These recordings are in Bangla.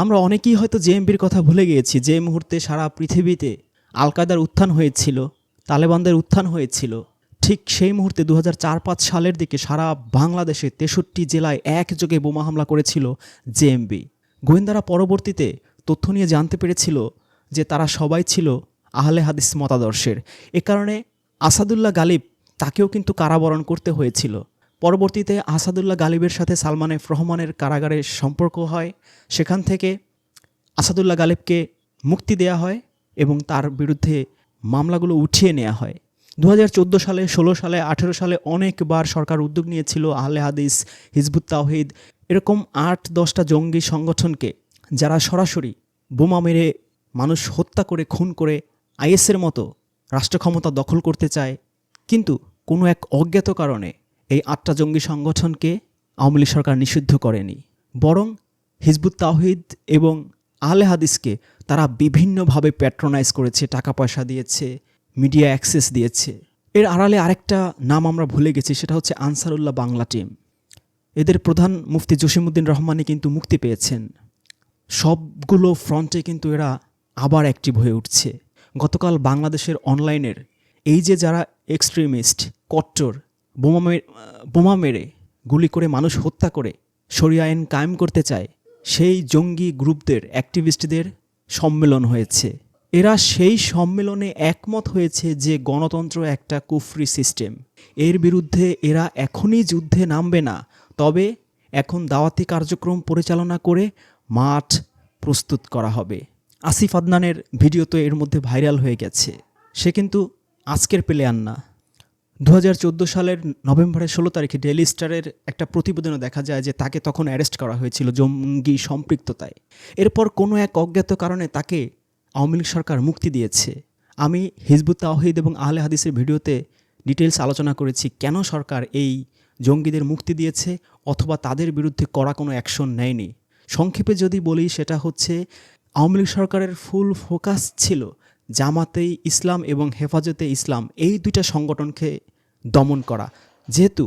আমরা অনেকেই হয়তো জেএমবির কথা ভুলে গিয়েছি, যে মুহূর্তে সারা পৃথিবীতে আল কায়দার উত্থান হয়েছিল, তালেবানদের উত্থান হয়েছিল। ঠিক সেই মুহূর্তে দু হাজার সালের দিকে সারা বাংলাদেশে তেষট্টি জেলায় একযোগে বোমা হামলা করেছিল জেএমবি গোয়েন্দারা পরবর্তীতে তথ্য নিয়ে জানতে পেরেছিল যে তারা সবাই ছিল আহলে হাদিস মতাদর্শের। এ কারণে আসাদুল্লাহ গালিব তাকেও কিন্তু কারাবরণ করতে হয়েছিল। পরবর্তীতে আসাদুল্লাহ গালিবের সাথে সালমান এফ রহমানের কারাগারে সম্পর্ক হয়। সেখান থেকে আসাদুল্লাহ গালিবকে মুক্তি দেয়া হয় এবং তার বিরুদ্ধে মামলাগুলো উঠিয়ে নেওয়া হয়। দু হাজার চোদ্দ সালে, ষোলো সালে, আঠেরো সালে অনেকবার সরকার উদ্যোগ নিয়েছিল আহলে হাদিস, হিজবুত তাওহিদ, এরকম আট, দশটা জঙ্গি সংগঠনকে, যারা সরাসরি বোমা মেরে মানুষ হত্যা করে, খুন করে আইএসের মতো রাষ্ট্র ক্ষমতা দখল করতে চায়। কিন্তু কোনো এক অজ্ঞাত কারণে এই আটটা জঙ্গি সংগঠনকে আওয়ামী লীগ সরকার নিষিদ্ধ করেনি। বরং হিজবুত তাওহিদ এবং আহলে হাদিসকে তারা বিভিন্নভাবে প্যাট্রোনাইজ করেছে টাকা পয়সা দিয়েছে মিডিয়া অ্যাক্সেস দিয়েছে। এর আড়ালে আরেকটা নাম আমরা ভুলে গেছি, সেটা হচ্ছে আনসারুল্লাহ বাংলা টিম এদের প্রধান মুফতি জসিমুদ্দিন রহমানই কিন্তু মুক্তি পেয়েছেন। সবগুলো ফ্রন্টে কিন্তু এরা আবার অ্যাক্টিভ হয়ে উঠছে। গতকাল বাংলাদেশের অনলাইনের এই যে যারা এক্সট্রিমিস্ট কট্টর বোমা মে- বোমা মেরে, গুলি করে মানুষ হত্যা করে সরিয়া আইন কায়েম করতে চায়, সেই জঙ্গি গ্রুপদের অ্যাক্টিভিস্টদের সম্মেলন হয়েছে। এরা সেই সম্মেলনে একমত হয়েছে যে গণতন্ত্র একটা কুফরি সিস্টেম এর বিরুদ্ধে এরা এখনই যুদ্ধে নামবে না, তবে এখন দাওয়াতি কার্যক্রম পরিচালনা করে মাঠ প্রস্তুত করা হবে। আসিফ আদনানের ভিডিও তো এর মধ্যে ভাইরাল হয়ে গেছে। সে কিন্তু আজকের প্লেয়ার না। দু হাজার চোদ্দ সালের নভেম্বরের ষোলো তারিখে ডেইলি স্টারের একটা প্রতিবেদনে দেখা যায় যে তাকে তখন অ্যারেস্ট করা হয়েছিল জঙ্গি সম্পৃক্ততায়। এরপর কোনো এক অজ্ঞাত কারণে তাকে আওয়ামী লীগ সরকার মুক্তি দিয়েছে। আমি হিজবুত তাওহিদ এবং আহলে হাদিসের ভিডিওতে ডিটেলস আলোচনা করেছি কেন সরকার এই জঙ্গিদের মুক্তি দিয়েছে অথবা তাদের বিরুদ্ধে করা কোনো অ্যাকশন নেয়নি। সংক্ষেপে যদি বলি, সেটা হচ্ছে আওয়ামী লীগ সরকারের ফুল ফোকাস ছিল জামাতে ইসলাম এবং হেফাজতে ইসলাম এই দুইটা সংগঠনকে দমন করা। যেহেতু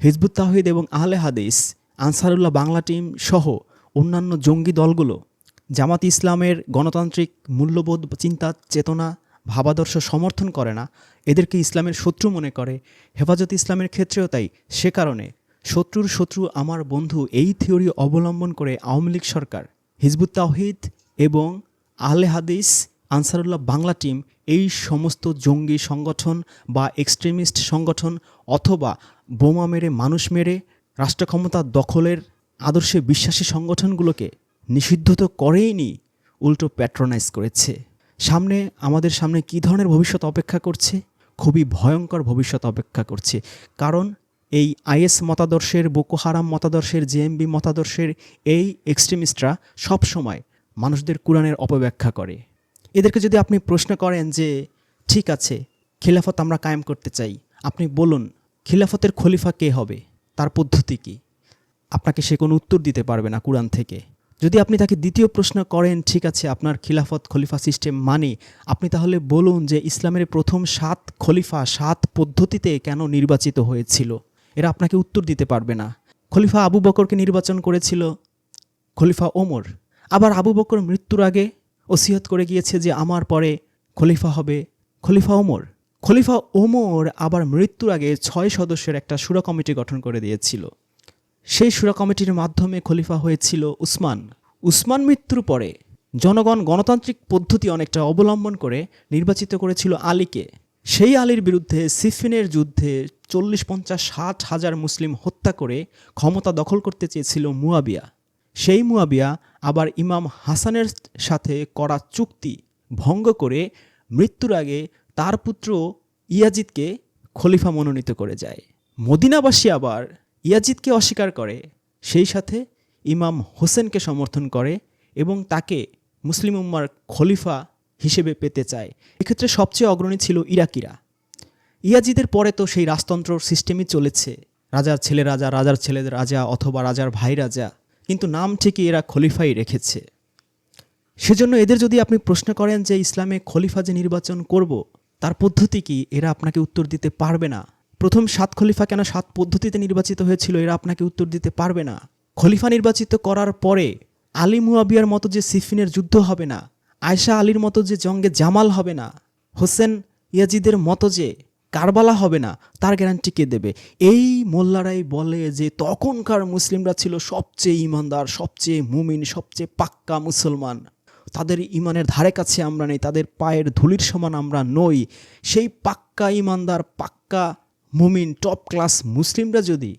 হিজবুত তাহিদ এবং আহলে হাদিস, আনসারুল্লাহ বাংলা টিম সহ অন্যান্য জঙ্গি দলগুলো জামাত ইসলামের গণতান্ত্রিক মূল্যবোধ, চিন্তা, চেতনা, ভাবাদর্শ সমর্থন করে না। এদেরকে ইসলামের শত্রু মনে করে। হেফাজত ইসলামের ক্ষেত্রেও তাই। সে কারণে শত্রুর শত্রু আমার বন্ধু এই থিওরি অবলম্বন করে আওয়ামী লীগ সরকার, হিজবুত তাওহিদ এবং আহলে হাদিস আনসারুল্লাহ বাংলা টিম এই সমস্ত জঙ্গি সংগঠন বা এক্সট্রিমিস্ট সংগঠন অথবা বোমা মেরে মানুষ মেরে রাষ্ট্র ক্ষমতা দখলের আদর্শে বিশ্বাসী সংগঠনগুলোকে নিষিদ্ধ তো করেইনি, উল্টো প্যাট্রোনাইজ করেছে। সামনে, আমাদের সামনে কী ধরনের ভবিষ্যৎ অপেক্ষা করছে? খুবই ভয়ঙ্কর ভবিষ্যৎ অপেক্ষা করছে। কারণ এই আইএস মতাদর্শের, বোকো হারাম মতাদর্শের, জেএমবি মতাদর্শের এই এক্সট্রিমিস্টরা সবসময় মানুষদের কোরআনের অপব্যাখ্যা করে। এদেরকে যদি আপনি প্রশ্ন করেন যে, ঠিক আছে, খিলাফত আমরা কায়েম করতে চাই। আপনি বলুন, খিলাফতের খলিফা কে হবে? তার পদ্ধতি কী? আপনাকে সে কোনো উত্তর দিতে পারবে না কোরআন থেকে। যদি আপনি তাকে দ্বিতীয় প্রশ্ন করেন, ঠিক আছে, আপনার খিলাফত, খলিফা সিস্টেম মানে? আপনি তাহলে বলুন যে, ইসলামের প্রথম সাত খলিফা, সাত পদ্ধতিতে কেন নির্বাচিত হয়েছিল? এরা আপনাকে উত্তর দিতে পারবে না। খলিফা আবু বকরকে নির্বাচন করেছিল খলিফা ওমর। আবার আবু বকর মৃত্যুর আগে ওসিয়ত করে গিয়েছে যে আমার পরে খলিফা হবে খলিফা ওমর। খলিফা ওমর আবার মৃত্যুর আগে ছয় সদস্যের একটা সুরা কমিটি গঠন করে দিয়েছিল। সেই সুরা কমিটির মাধ্যমে খলিফা হয়েছিল উসমান। উসমান মৃত্যুর পরে জনগণ গণতান্ত্রিক পদ্ধতি অনেকটা অবলম্বন করে নির্বাচিত করেছিল আলীকে। সেই আলীর বিরুদ্ধে সিফিনের যুদ্ধে চল্লিশ পঞ্চাশ ষাট হাজার মুসলিম হত্যা করে ক্ষমতা দখল করতে চেয়েছিল মুয়াবিয়া। সেই মুয়াবিয়া আবার ইমাম হাসানের সাথে করা চুক্তি ভঙ্গ করে মৃত্যুর আগে তার পুত্র ইয়াজিদকে খলিফা মনোনীত করে যায়। মদিনাবাসী আবার ইয়াজিদকে অস্বীকার করে। সেই সাথে ইমাম হোসেনকে সমর্থন করে এবং তাকে মুসলিম উম্মার খলিফা হিসেবে পেতে চায়। এক্ষেত্রে সবচেয়ে অগ্রণী ছিল ইরাকিরা। ইয়াজিদের পরে তো সেই রাজতন্ত্র সিস্টেমই চলেছে। রাজার ছেলে রাজা, রাজার ছেলেদের রাজা অথবা রাজার ভাই রাজা। কিন্তু নাম ঠিকই এরা খলিফাই রেখেছে। সেজন্য এদের যদি আপনি প্রশ্ন করেন যে ইসলামে খলিফা যে নির্বাচন করব, তার পদ্ধতি কি? এরা আপনাকে উত্তর দিতে পারবে না। প্রথম সাত খলিফা কেন সাত পদ্ধতিতে নির্বাচিত হয়েছিল, এরা আপনাকে উত্তর দিতে পারবে না। খলিফা নির্বাচিত করার পরে আলী মুয়াবিয়ার মতো যে সিফিনের যুদ্ধ হবে না, আয়শা আলীর মতো যে জঙ্গে জামাল হবে না, হোসেন ইয়াজিদের মতো যে কারবালা হবে না, তার গ্যারান্টি কে দেবে? এই মোল্লারাই বলে যে তখনকার মুসলিমরা ছিল সবচেয়ে ইমানদার, সবচেয়ে মুমিন, সবচেয়ে পাক্কা মুসলমান। তাদের ইমানের ধারে কাছে আমরা নেই, তাদের পায়ের ধুলির সমান আমরা নই। সেই পাক্কা ইমানদার, পাক্কা মুমিন টপ ক্লাস মুসলিমরা যদি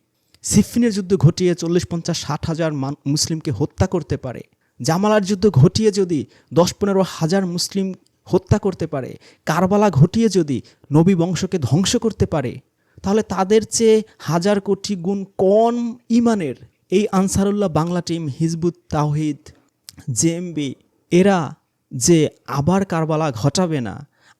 সিফিনের যুদ্ধ ঘটিয়ে চল্লিশ, পঞ্চাশ, ষাট হাজার মুসলিমকে হত্যা করতে পারে, জামালার যুদ্ধ ঘটিয়ে যদি দশ, পনেরো হাজার মুসলিম হত্যা করতে পারে, কারবালা ঘটিয়ে যদি নবী বংশকে ধ্বংস করতে পারে, তাহলে তাদের চেয়ে হাজার কোটি গুণ কম ইমানের এই আনসারুল্লাহ বাংলা টিম হিজবুত তাওহিদ, জেএমবি, এরা যে আবার কারবালা ঘটাবে না,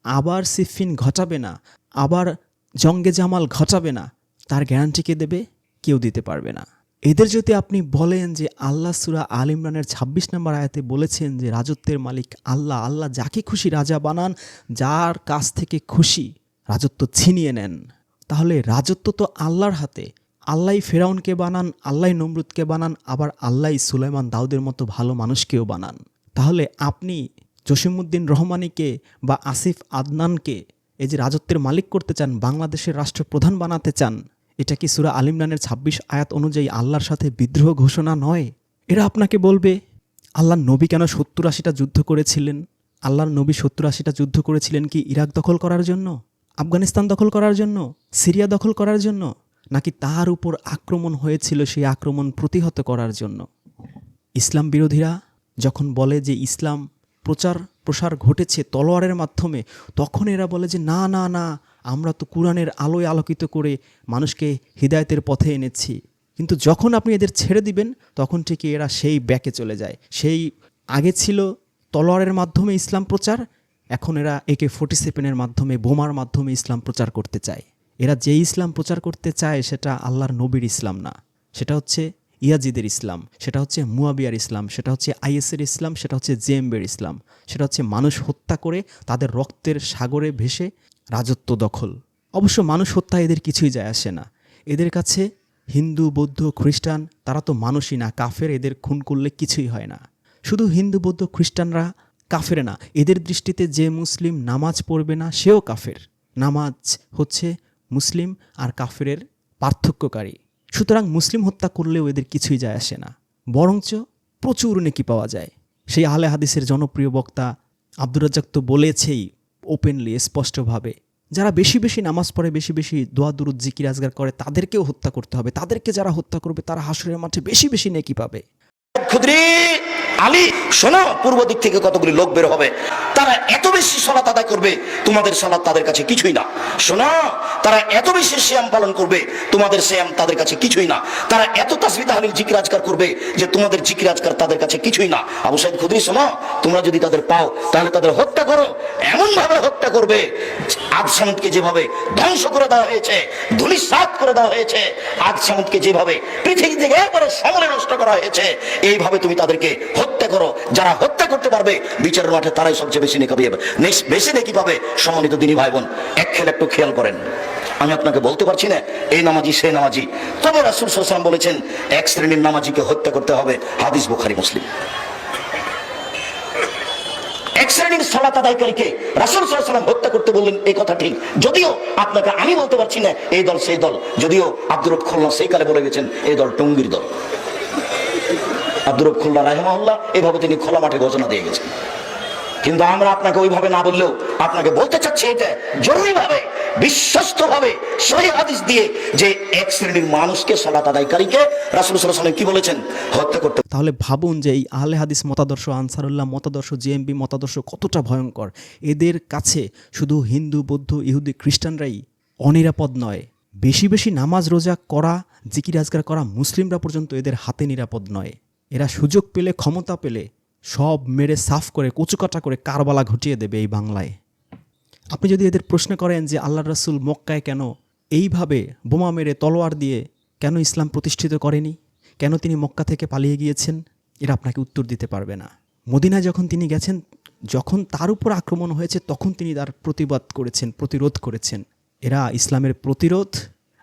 আবার সিফিন ঘটাবে না, আবার জঙ্গে জামাল ঘটাবে না, তার গ্যারান্টি কে দেবে? কেউ দিতে পারবে না। এদের যদি আপনি বলেন যে আল্লাহ সুরা আল ইমরানের ছাব্বিশ নম্বর আয়াতে বলেছেন যে রাজত্বের মালিক আল্লাহ আল্লাহ যাকে খুশি রাজা বানান, যার কাছ থেকে খুশি রাজত্ব ছিনিয়ে নেন, তাহলে রাজত্ব তো আল্লাহর হাতে। আল্লাহ ফেরাউনকে বানান আল্লাহ নমরুদকে বানান, আবার আল্লাহ সুলাইমান দাউদের মতো ভালো মানুষকেও বানান। তাহলে আপনি জসিমুদ্দিন রহমানিকে বা আসিফ আদনানকে এই যে রাজত্বের মালিক করতে চান, বাংলাদেশের রাষ্ট্রপ্রধান বানাতে চান এটা কি সুরা আলিমরানের ছাব্বিশ আয়াত অনুযায়ী আল্লাহর সাথে বিদ্রোহ ঘোষণা নয়? এরা আপনাকে বলবে, আল্লাহর নবী কেন সত্তর আশিটা যুদ্ধ করেছিলেন? আল্লাহর নবী সত্তর আশিটা যুদ্ধ করেছিলেন কি ইরাক দখল করার জন্য? আফগানিস্তান দখল করার জন্য? সিরিয়া দখল করার জন্য? নাকি তার উপর আক্রমণ হয়েছিল সেই আক্রমণ প্রতিহত করার জন্য? ইসলাম বিরোধীরা যখন বলে যে ইসলাম প্রচার প্রসার ঘটেছে তলোয়ারের মাধ্যমে, তখন এরা বলে যে, না না না আমরা তো কোরআনের আলোয় আলোকিত করে মানুষকে হৃদায়তের পথে এনেছি। কিন্তু যখন আপনি এদের ছেড়ে দিবেন, তখন ঠিক এরা সেই ব্যাকে চলে যায়। সেই আগে ছিল তলোয়ারের মাধ্যমে ইসলাম প্রচার, এখন এরা একে ফোর্টি সেভেনের মাধ্যমে, বোমার মাধ্যমে ইসলাম প্রচার করতে চায়। এরা যে ইসলাম প্রচার করতে চায়, সেটা আল্লাহর নবীর ইসলাম না। সেটা হচ্ছে ইয়াজিদের ইসলাম, সেটা হচ্ছে মুয়াবিয়ার ইসলাম, সেটা হচ্ছে আইএসের ইসলাম, সেটা হচ্ছে জেএমবের ইসলাম, সেটা হচ্ছে মানুষ হত্যা করে তাদের রক্তের সাগরে ভেসে রাজত্ব দখল। অবশ্য মানুষ হত্যা এদের কিছুই যায় আসে না। এদের কাছে হিন্দু, বৌদ্ধ, খ্রিস্টান, তারা তো মানুষই না, কাফের এদের খুন করলে কিছুই হয় না। শুধু হিন্দু, বৌদ্ধ, খ্রিস্টানরা কাফের না, এদের দৃষ্টিতে যে মুসলিম নামাজ পড়বে না, সেও কাফের। নামাজ হচ্ছে মুসলিম আর কাফেরের পার্থক্যকারী। সুতরাং মুসলিম হত্যা করলেও এদের কিছুই যায় আসে না। বরঞ্চ প্রচুর নেকি পাওয়া যায়। সেই আহলে হাদিসের জনপ্রিয় বক্তা আব্দুর রাজ্জাক তো বলেছেই ওপেনলি স্পষ্টভাবে, যারা বেশি বেশি নামাজ পড়ে, বেশি বেশি দোয়া, দুরুদ, জিকির আজগার করে, তাদেরকেও হত্যা করতে হবে। তাদেরকে যারা হত্যা করবে, তারা হাসুরের মাঠে বেশি বেশি নেকি পাবে। আলী, শোনো, পূর্ব দিক থেকে কতগুলি লোক বের হবে। তারা এত বেশি সলাত আদায় করবে, তোমাদের সলাত তাদের কাছে কিছুই না। শোনো, তারা এত বেশি শ্যাম পালন করবে, তোমাদের শ্যাম তাদের কাছে কিছুই না। তারা এত তাসবি তাহলে জিকিরাজকার করবে, যে তোমাদের জিকিরাজকার তাদের কাছে কিছুই না। আবু সাইদ খুদ্রি, শোনো, তোমরা যদি তাদের পাও, তাহলে তাদের হত্যা করো। এমন ভাবে হত্যা করবে আজ সামুদকে যেভাবে ধ্বংস করে দেওয়া হয়েছে, ধুলিসাৎ করে দেওয়া হয়েছে আজ সামুদকে যেভাবে পৃথিবী থেকে একবারে সমলে নষ্ট করা হয়েছে, এইভাবে তুমি তাদেরকে হত্যা করো। যারা হত্যা করতে পারবে, বিচারের মাঠে তারাই সবচেয়ে বেশি নেকি পাবে। বেশি নেকি পাবে সম্মানিত দিনী ভাই বোন এক খেল একটু খেয়াল করেন। আমি আপনাকে বলতে পারছি না এই নামাজি সেই নামাজি। তবে রাসুল সাল্লাম বলেছেন, এক শ্রেণির নামাজিকে হত্যা করতে হবে, হাদিস বুখারি, মুসলিম। এক শ্রেণির সলাত আদায়কারীকে রাসুল সাল্লাম হত্যা করতে বললেন এই কথা ঠিক। যদিও আপনাকে আমি বলতে পারছি না, এই দল, সেই দল। যদিও আব্দুর খুলনা সেই কালে বলে গেছেন, এই দল টঙ্গির দল। আব্দুর রব খুলনা রাহেমাল্লাহ এভাবে তিনি খোলা মাঠে ঘোষণা দিয়ে গেছেন। কিন্তু আমরা আপনাকে ওইভাবে না বললেও আপনাকে বলতে চাচ্ছি এটা জরুরি ভাবে বিশ্বস্ত ভাবে সহি হাদিস দিয়ে যে এক শ্রেণির মানুষকে সলাত আদায়কারীকে রাসুল সাল্লাম কি বলেছেন? হত্যা করতে তাহলে ভাবুন যে এই আহলে হাদিস মতাদর্শ, আনসারুল্লাহ মতাদর্শ, জেএমবি মতাদর্শ কতটা ভয়ঙ্কর। এদের কাছে শুধু হিন্দু, বৌদ্ধ, ইহুদি, খ্রিস্টানরাই অনিরাপদ নয়। বেশি বেশি নামাজ রোজা করা, জিকির আজগার করা মুসলিমরা পর্যন্ত এদের হাতে নিরাপদ নয়। এরা সুযোগ পেলে, ক্ষমতা পেলে সব মেরে সাফ করে, কচুকাটা করে কারবালা ঘটিয়ে দেবে এই বাংলায়। আপনি যদি এদের প্রশ্ন করেন যে আল্লাহ রাসুল মক্কায় কেন এইভাবে বোমা মেরে তলোয়ার দিয়ে কেন ইসলাম প্রতিষ্ঠিত করেনি? কেন তিনি মক্কা থেকে পালিয়ে গিয়েছেন? এরা আপনাকে উত্তর দিতে পারবে না। মদিনায় যখন তিনি গেছেন, যখন তার উপর আক্রমণ হয়েছে, তখন তিনি তার প্রতিবাদ করেছেন, প্রতিরোধ করেছেন। এরা ইসলামের প্রতিরোধ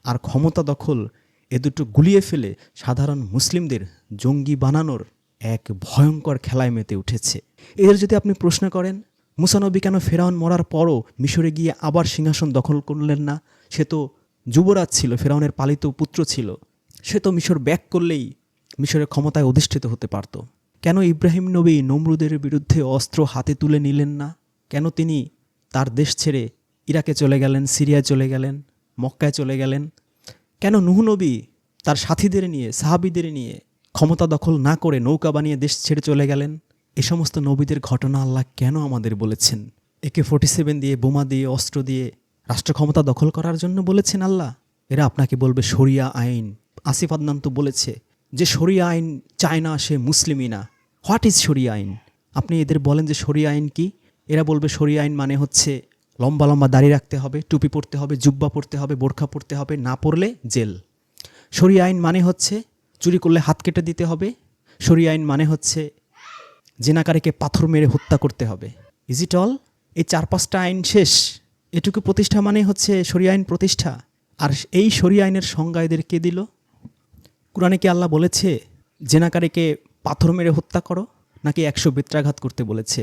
আর ক্ষমতা দখল এ দুটো গুলিয়ে ফেলে সাধারণ মুসলিমদের জঙ্গি বানানোর এক ভয়ঙ্কর খেলায় মেতে উঠেছে। এদের যদি আপনি প্রশ্ন করেন মুসানবী কেন ফেরাউন মরার পরও মিশরে গিয়ে আবার সিংহাসন দখল করলেন না? সে তো যুবরাজ ছিল, ফেরাউনের পালিত পুত্র ছিল। সে তো মিশর ব্যাক করলেই মিশরের ক্ষমতায় অধিষ্ঠিত হতে পারত। কেন ইব্রাহিম নবী নমরুদের বিরুদ্ধে অস্ত্র হাতে তুলে নিলেন না? কেন তিনি তার দেশ ছেড়ে ইরাকে চলে গেলেন, সিরিয়ায় চলে গেলেন, মক্কায় চলে গেলেন? কেন নুহ নবী তার সাথীদের নিয়ে, সাহাবিদের নিয়ে ক্ষমতা দখল না করে নৌকা বানিয়ে দেশ ছেড়ে চলে গেলেন? এ সমস্ত নবীদের ঘটনা আল্লাহ কেন আমাদের বলেছেন? একে ফোর্টি সেভেন দিয়ে, বোমা দিয়ে, অস্ত্র দিয়ে রাষ্ট্র ক্ষমতা দখল করার জন্য বলেছেন আল্লাহ? এরা আপনাকে বলবে শরিয়া আইন। আসিফ আদনান তো বলেছে যে শরিয়া আইন চায় না সে মুসলিমই না। হোয়াট ইজ শরিয়া আইন? আপনি এদের বলেন যে শরিয়া আইন কি? এরা বলবে শরিয়া আইন মানে হচ্ছে লম্বা লম্বা দাড়ি রাখতে হবে, টুপি পরতে হবে, জুব্বা পরতে হবে, বোরখা পরতে হবে, না পরলে জেল। শরিয়া আইন মানে হচ্ছে চুরি করলে হাত কেটে দিতে হবে, শরিয়া আইন মানে হচ্ছে জেনাকারীকে পাথর মেরে হত্যা করতে হবে। ইজ ইট অল এই চার পাঁচটা আইন শেষ। এটুকু প্রতিষ্ঠা মানে হচ্ছে শরিয়া আইন প্রতিষ্ঠা। আর এই শরিয়া আইনের সংজ্ঞা এদের কে দিল? কোরআনে কি আল্লাহ বলেছে, জেনাকারীকে পাথর মেরে হত্যা করো? নাকি একশো বেত্রাঘাত করতে বলেছে।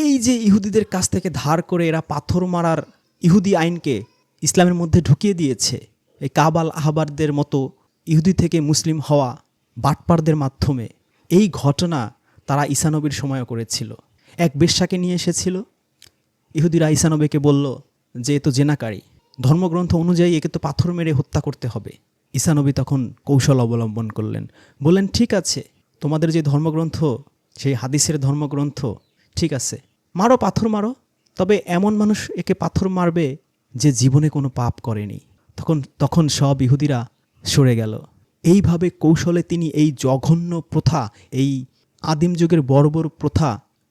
এই যে ইহুদিদের কাছ থেকে ধার করে এরা পাথর মারার ইহুদি আইনকে ইসলামের মধ্যে ঢুকিয়ে দিয়েছে, এই কাবাল আহবারদের মতো ইহুদি থেকে মুসলিম হওয়া বাটপারদের মাধ্যমে, এই ঘটনা তারা ঈসানবীর সময়ও করেছিল। এক বেশ্যাকে নিয়ে এসেছিল। ইহুদিরা ঈসানবীকে বলল, যে এ তো জেনাকারী, ধর্মগ্রন্থ অনুযায়ী একে তো পাথর মেরে হত্যা করতে হবে। ঈসানবী তখন কৌশল অবলম্বন করলেন, বললেন, ঠিক আছে, তোমাদের যে ধর্মগ্রন্থ সেই হাদিসের ধর্মগ্রন্থ, ঠিক আছে। মারো, পাথর মারো। তবে এমন মানুষ একে পাথর মারবে যে জীবনে কোনো পাপ করেনি। তখন তখন সব ইহুদিরা সরে গেল। এইভাবে কৌশলে তিনি এই জঘন্য প্রথা, এই আদিম যুগের বর্বর প্রথা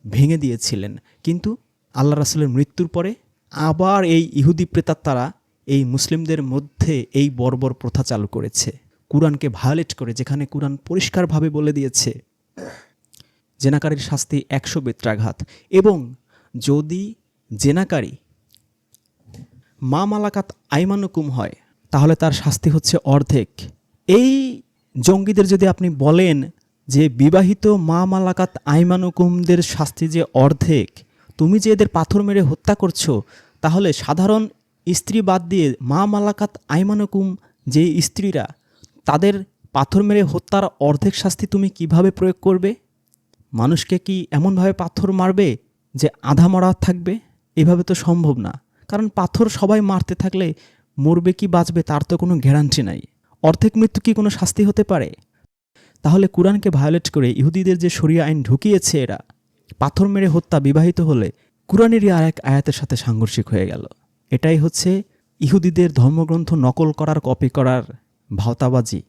ভেঙে দিয়েছিলেন। কিন্তু আল্লাহ রাসুলের মৃত্যুর পরে আবার এই ইহুদি প্রেতাত্মারা এই মুসলিমদের মধ্যে এই বর্বর প্রথা চালু করেছে। কুরআনকে ভায়োলেট করে, যেখানে কুরআন পরিষ্কারভাবে বলে দিয়েছে জেনাকারীর শাস্তি একশো বেত্রাঘাত। এবং যদি জেনাকারী মা মালাকাত আইমানুকুম হয়, তাহলে তার শাস্তি হচ্ছে অর্ধেক। এই জঙ্গিদের যদি আপনি বলেন যে বিবাহিত মা মালাকাত আইমানুকুমদের শাস্তি যে অর্ধেক, তুমি যে এদের পাথর মেরে হত্যা করছ, তাহলে সাধারণ স্ত্রী বাদ দিয়ে মা মালাকাত আইমানুকুম যে স্ত্রীরা, তাদের পাথর মেরে হত্যার অর্ধেক শাস্তি তুমি কীভাবে প্রয়োগ করবে? মানুষকে কি এমনভাবে পাথর মারবে যে আধা মরা থাকবে? এভাবে তো সম্ভব না। কারণ পাথর সবাই মারতে থাকলে মরবে কি বাঁচবে তার তো কোনো গ্যারান্টি নাই। অর্ধেক মৃত্যু কি কোনো শাস্তি হতে পারে? তাহলে কোরআনকে ভায়োলেট করে ইহুদিদের যে শরিয়া আইন ঢুকিয়েছে এরা, পাথর মেরে হত্যা বিবাহিত হলে কোরআনেরই আর এক আয়াতের সাথে সাংঘর্ষিক হয়ে গেল। এটাই হচ্ছে ইহুদিদের ধর্মগ্রন্থ নকল করার কপি করার ভাওতাবাজি।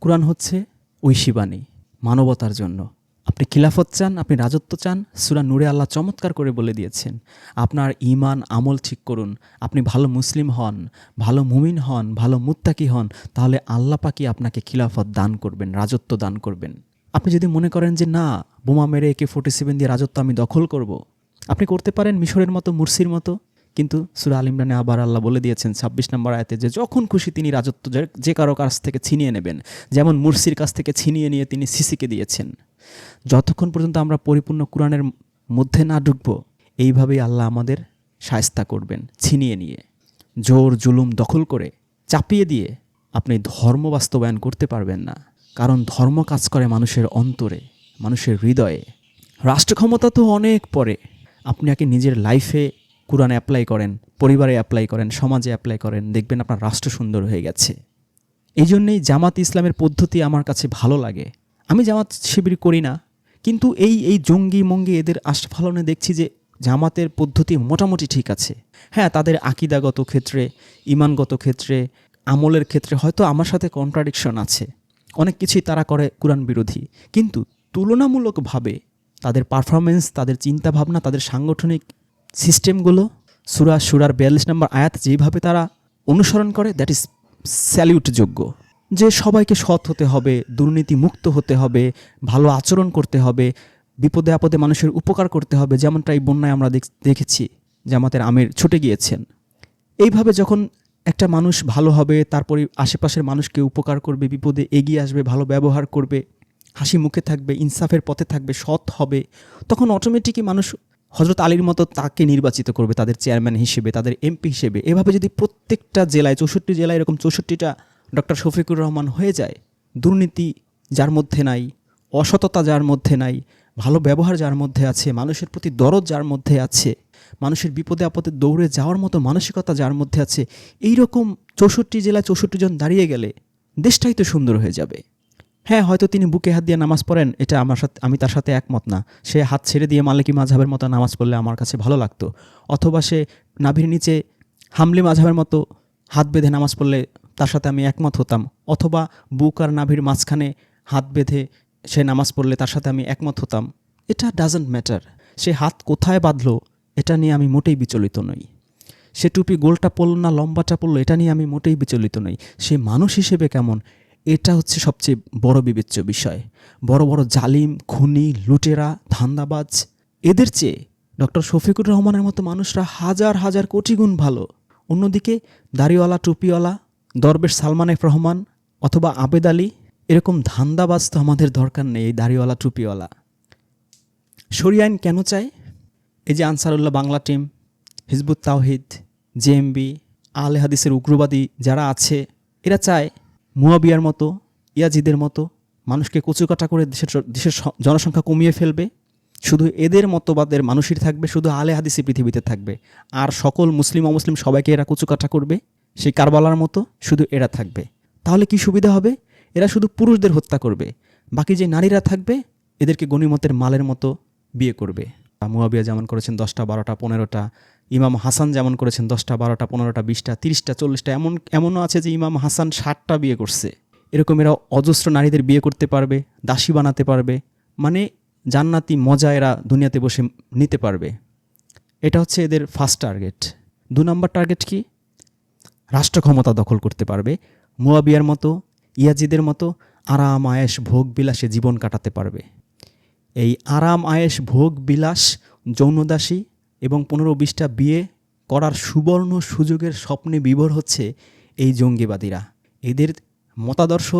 কোরআন হচ্ছে ঐশীবাণী মানবতার জন্য। আপনি খিলাফত চান, আপনি রাজত্ব চান, সুরা নূরে আল্লাহ চমৎকার করে বলে দিয়েছেন, আপনার ইমান আমল ঠিক করুন, আপনি ভালো মুসলিম হন, ভালো মুমিন হন, ভালো মুত্তাকি হন, তাহলে আল্লাহ পাকি আপনাকে খিলাফত দান করবেন, রাজত্ব দান করবেন আপনি যদি মনে করেন যে না, বোমা মেরে একে ফোর্টি সেভেন দিয়ে রাজত্ব আমি দখল করব। আপনি করতে পারেন মিশরের মতো, মুরসির মতো, কিন্তু সুরা আল ইমরানে আবার আল্লাহ বলে দিয়েছেন ছাব্বিশ নম্বর আয়তে যে যখন খুশি তিনি রাজত্ব যে- কারও কাছ থেকে ছিনিয়ে নেবেন, যেমন মুরসির কাছ থেকে ছিনিয়ে নিয়ে তিনি সিসিকে দিয়েছেন যতক্ষণ পর্যন্ত আমরা পরিপূর্ণ কোরআনের মধ্যে না ঢুকবো, এইভাবেই আল্লাহ আমাদের সায়স্তা করবেন, ছিনিয়ে নিয়ে, জোর জুলুম দখল করে, চাপিয়ে দিয়ে আপনি ধর্ম বাস্তবায়ন করতে পারবেন না। কারণ ধর্ম কাজ করে মানুষের অন্তরে, মানুষের হৃদয়ে। রাষ্ট্র ক্ষমতা তো অনেক পরে। আপনি আগে নিজের লাইফে কোরআন অ্যাপ্লাই করেন, পরিবারে অ্যাপ্লাই করেন, সমাজে অ্যাপ্লাই করেন, দেখবেন আপনার রাষ্ট্র সুন্দর হয়ে গেছে। এই জন্যেই জামাত ইসলামের পদ্ধতি আমার কাছে ভালো লাগে। আমি জামাত শিবির করি না, কিন্তু এই এই জঙ্গি মঙ্গি এদের আস্ফালনে দেখছি যে জামাতের পদ্ধতি মোটামুটি ঠিক আছে। হ্যাঁ তাদের আকিদাগত ক্ষেত্রে, ইমানগত ক্ষেত্রে, আমলের ক্ষেত্রে হয়তো আমার সাথে কন্ট্রাডিকশন আছে। অনেক কিছুই তারা করে কোরআন বিরোধী। কিন্তু তুলনামূলকভাবে তাদের পারফরমেন্স তাদের চিন্তাভাবনা, তাদের সাংগঠনিক সিস্টেমগুলো সুরা, সুরার বিয়াল্লিশ নম্বর আয়াত যেভাবে তারা অনুসরণ করে দ্যাট ইজ স্যালিউটযোগ্য যে সবাইকে সৎ হতে হবে দুর্নীতি মুক্ত হতে হবে, ভালো আচরণ করতে হবে, বিপদে আপদে মানুষের উপকার করতে হবে, যেমনটা এই বন্যায় আমরা দেখ- দেখেছি জামাতের আমির ছুটে গিয়েছেন। এইভাবে যখন একটা মানুষ ভালো হবে, তারপরে আশেপাশের মানুষকে উপকার করবে, বিপদে এগিয়ে আসবে, ভালো ব্যবহার করবে, হাসি মুখে থাকবে, ইনসাফের পথে থাকবে, সৎ হবে, তখন অটোমেটিকই মানুষ হজরত আলীর মতো তাকে নির্বাচিত করবে, তাদের চেয়ারম্যান হিসেবে, তাদের এমপি হিসেবে। এভাবে যদি প্রত্যেকটা জেলায়, চৌষট্টি জেলায় এরকম চৌষট্টিটা ডক্টর শফিকুর রহমান হয়ে যায়, দুর্নীতি যার মধ্যে নাই, অসততা যার মধ্যে নাই, ভালো ব্যবহার যার মধ্যে আছে, মানুষের প্রতি দরদ যার মধ্যে আছে, মানুষের বিপদে আপদে দৌড়ে যাওয়ার মতো মানসিকতা যার মধ্যে আছে এই রকম চৌষট্টি জেলায় চৌষট্টি জন দাঁড়িয়ে গেলে দেশটাই তো সুন্দর হয়ে যাবে। হ্যাঁ হয়তো তিনি বুকে হাত দিয়ে নামাজ পড়েন, এটা আমার সাথে, আমি তার সাথে একমত না। সে হাত ছেড়ে দিয়ে মালিকি মাঝহাবের মতো নামাজ পড়লে আমার কাছে ভালো লাগতো। অথবা সে নাভির নিচে হামলি মাঝহাবের মতো হাত বেঁধে নামাজ পড়লে তার সাথে আমি একমত হতাম। অথবা বুক আর নাভির মাঝখানে হাত বেঁধে সে নামাজ পড়লে তার সাথে আমি একমত হতাম। এটা ডাজন্ট ম্যাটার সে হাত কোথায় বাঁধলো, এটা নিয়ে আমি মোটেই বিচলিত নই। সে টুপি গোলটা পড়ল না, লম্বাটা পড়ল, এটা নিয়ে আমি মোটেই বিচলিত নই। সে মানুষ হিসেবে কেমন, এটা হচ্ছে সবচেয়ে বড় বিবেচ্য বিষয়। বড় বড় জালিম, খুনি, লুটেরা, ধান্দাবাজ, এদের চেয়ে ডক্টর শফিকুর রহমানের মতো মানুষরা হাজার হাজার কোটি গুণ ভালো। অন্যদিকে দাড়িওয়ালা, টুপিওয়ালা দরবেশ সালমান এফ রহমান অথবা আবেদ আলী, এরকম ধান্দাবাজ তো আমাদের দরকার নেই এই দাড়িওয়ালা, টুপিওয়ালা। সরি আইন কেন চায়? এই যে আনসারুল্লাহ বাংলা টিম, হিজবুত তাওহিদ জেএমবি আলে হাদিসের উগ্রবাদী যারা আছে, এরা চায় মুয়াবিয়ার মতো, ইয়াজিদের মতো মানুষকে কচুকাটা করে দেশের দেশের জনসংখ্যা কমিয়ে ফেলবে। শুধু এদের মতবাদের মানুষই থাকবে, শুধু আলে হাদিসি পৃথিবীতে থাকবে। আর সকল মুসলিম, অমুসলিম সবাইকে এরা কচুকাটা করবে। সেই কারবালার মতো শুধু এরা থাকবে। তাহলে কি সুবিধা হবে? এরা শুধু পুরুষদের হত্যা করবে। বাকি যে নারীরা থাকবে, এদেরকে গণিমতের মালের মতো বিয়ে করবে। মুয়াবিয়া যেমন করেছেন দশটা, বারোটা, পনেরোটা, ইমাম হাসান যেমন করেছেন দশটা, বারোটা, পনেরোটা, বিশটা, তিরিশটা, চল্লিশটা, এমন, এমনও আছে যে ইমাম হাসান ষাটটা বিয়ে করছে। এরকম এরা অজস্র নারীদের বিয়ে করতে পারবে, দাসী বানাতে পারবে। মানে জান্নাতি মজা এরা দুনিয়াতে বসে নিতে পারবে। এটা হচ্ছে এদের ফার্স্ট টার্গেট দু নম্বর টার্গেট কি? রাষ্ট্র ক্ষমতা দখল করতে পারবে, মুয়াবিয়ার মতো, ইয়াজিদের মতো আরাম আয়েস ভোগ বিলাসে জীবন কাটাতে পারবে। এই আরাম আয়েস ভোগ বিলাস যৌনদাসী এবং পনেরো বিশটা বিয়ে করার সুবর্ণ সুযোগের স্বপ্নে বিভোর হচ্ছে এই জঙ্গিবাদীরা। এদের মতাদর্শ,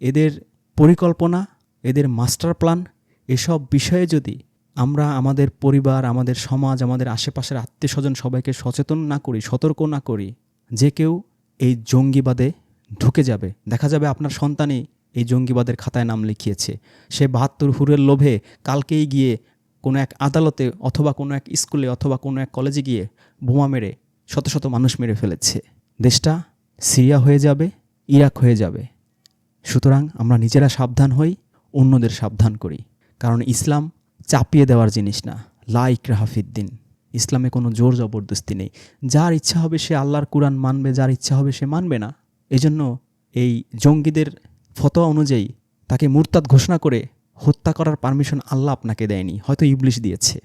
এদের পরিকল্পনা, এদের মাস্টার প্ল্যান, এসব বিষয়ে যদি আমরা আমাদের পরিবার, আমাদের সমাজ, আমাদের আশেপাশের আত্মীয় স্বজন সবাইকে সচেতন না করি, সতর্ক না করি যে কেউ এই জঙ্গিবাদে ঢুকে যাবে। দেখা যাবে আপনার সন্তানই এই জঙ্গিবাদের খাতায় নাম লিখিয়েছে। সে বাহাত্তর হুরের লোভে কালকেই গিয়ে কোনো এক আদালতে অথবা কোনো এক স্কুলে অথবা কোনো এক কলেজে গিয়ে বোমা মেরে শত শত মানুষ মেরে ফেলেছে। দেশটা সিরিয়া হয়ে যাবে, ইরাক হয়ে যাবে। সুতরাং আমরা নিজেরা সাবধান হই, অন্যদের সাবধান করি। কারণ ইসলাম চাপিয়ে দেওয়ার জিনিস না। লাইক ইকরাহাফিদ্দিন ইসলামে কোনো জোর জবরদস্তি নেই। যার ইচ্ছা হবে সে আল্লাহর কোরআন মানবে, যার ইচ্ছা হবে সে মানবে না। এজন্য এই জঙ্গিদের ফতোয়া অনুযায়ী তাকে মুরতাদ ঘোষণা করে হত্যা করার পারমিশন আল্লাহ আপনাকে দেয়নি, হয়তো ইবলিশ দিয়েছে।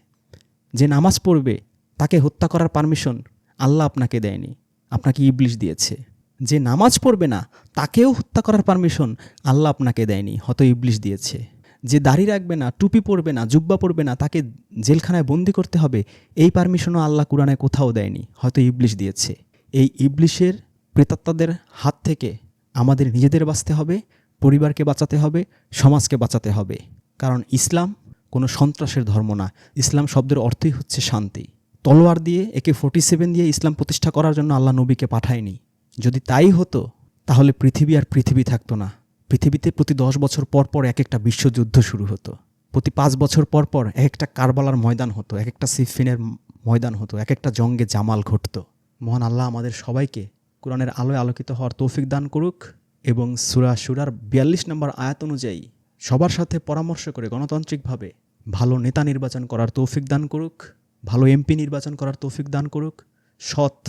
যে নামাজ পড়বে, তাকে হত্যা করার পারমিশন আল্লাহ আপনাকে দেয়নি, আপনাকে ইবলিশ দিয়েছে। যে নামাজ পড়বে না, তাকেও হত্যা করার পারমিশন আল্লাহ আপনাকে দেয়নি, হয়তো ইবলিশ দিয়েছে। যে দাড়ি রাখবে না, টুপি পরবে না, জুব্বা পরবে না, তাকে জেলখানায় বন্দি করতে হবে, এই পারমিশনও আল্লাহ কোরআনে কোথাও দেয়নি, হয়তো ইবলিশ দিয়েছে। এই ইবলিশের প্রেতাত্মাদের হাত থেকে আমাদের নিজেদের বাঁচতে হবে, পরিবারকে বাঁচাতে হবে, সমাজকে বাঁচাতে হবে। কারণ ইসলাম কোনো সন্ত্রাসের ধর্ম না, ইসলাম শব্দের অর্থই হচ্ছে শান্তি। তলোয়ার দিয়ে, একে ফোর্টি সেভেন দিয়ে ইসলাম প্রতিষ্ঠা করার জন্য আল্লাহ নবীকে পাঠায়নি। যদি তাই হতো, তাহলে পৃথিবী আর পৃথিবী থাকতো না। পৃথিবীতে প্রতি দশ বছর পর পর এক একটা বিশ্বযুদ্ধ শুরু হতো। প্রতি পাঁচ বছর পর পর এক একটা কারবালার ময়দান হতো এক একটা সিফিনের ময়দান হতো এক একটা জঙ্গে জামাল ঘটত। মহান আল্লাহ আমাদের সবাইকে কোরআনের আলোয় আলোকিত হওয়ার তৌফিক দান করুক এবং সুরা সুরার বিয়াল্লিশ নম্বর আয়াত অনুযায়ী সবার সাথে পরামর্শ করে গণতান্ত্রিকভাবে ভালো নেতা নির্বাচন করার তৌফিক দান করুক, ভালো এমপি নির্বাচন করার তৌফিক দান করুক, সৎ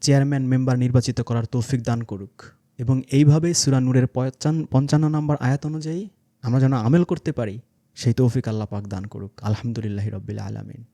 চেয়ারম্যান মেম্বার নির্বাচিত করার তৌফিক দান করুক। এবং এইভাবে সুরা নূরের পঞ্চান- পঞ্চান্ন নম্বর আয়াত অনুযায়ী আমরা যেন আমেল করতে পারি, সেই তৌফিক আল্লাহ পাক দান করুক। আলহামদুলিল্লাহ রব্বিল আলমিন।